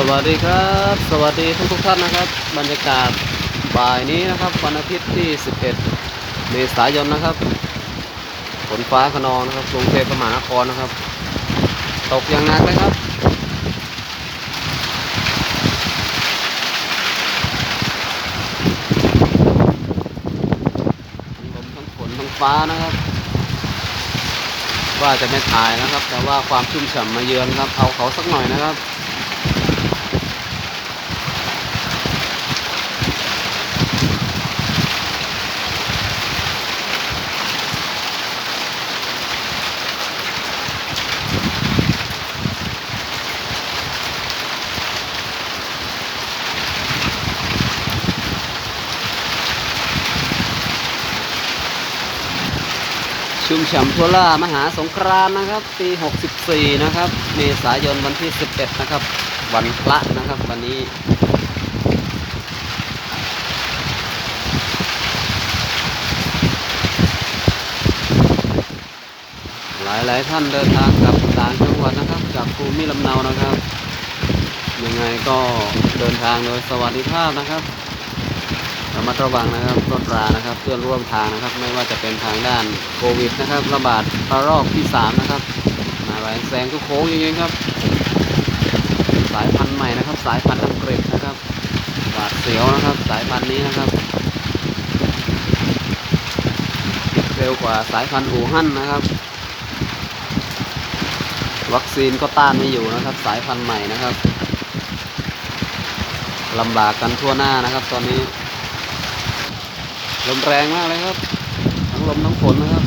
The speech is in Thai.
สวัสดีครับ สวัสดีทุกทุกท่านนะครับ บรรยากาศบ่ายนี้นะครับวันอาทิตย์ที่ 11 เมษายนนะครับฝนฟ้าขนองนะครับกรุงเทพมหานครนะครับ ตกอย่างหนักเลยครับ ลมทั้งฝนทั้งฟ้านะครับ ว่าจะไม่ถ่ายนะครับ แต่ว่าความชุ่มฉ่ำมาเยือนครับ เอาเขาสักหน่อยนะครับ ชุ่มฉ่ำทั่วล่ามหาสงครามนะครับ ปี 64 นะครับ เมษายนวันที่ 11 นะครับ วันพระนะครับ วันนี้ หลายหลายท่านเดินทางกลับต่างจังหวัดนะครับ จากภูมิลำเนานะครับ ยังไงก็เดินทางโดยสวัสดิภาพนะครับ ระมัดระวังนะครับรถรานะครับเพื่อนร่วมทางนะครับ ไม่ว่าจะเป็นทางด้านโควิดนะครับ ระบาดระลอกที่สามนะครับมาแรงแซงทุกโค้งจริงๆครับ สายพันธุ์ใหม่นะครับ สายพันธุ์อังกฤษนะครับหวาดเสียวนะครับ สายพันธุ์นี้นะครับเร็วกว่าสายพันธุ์อู่ฮั่นนะครับ วัคซีนก็ต้านไม่อยู่นะครับ สายพันธุ์ใหม่นะครับลำบากกันทั่วหน้านะครับ ตอนนี้ ลมแรงมากเลยครับ ทั้งลมทั้งฝนนะครับ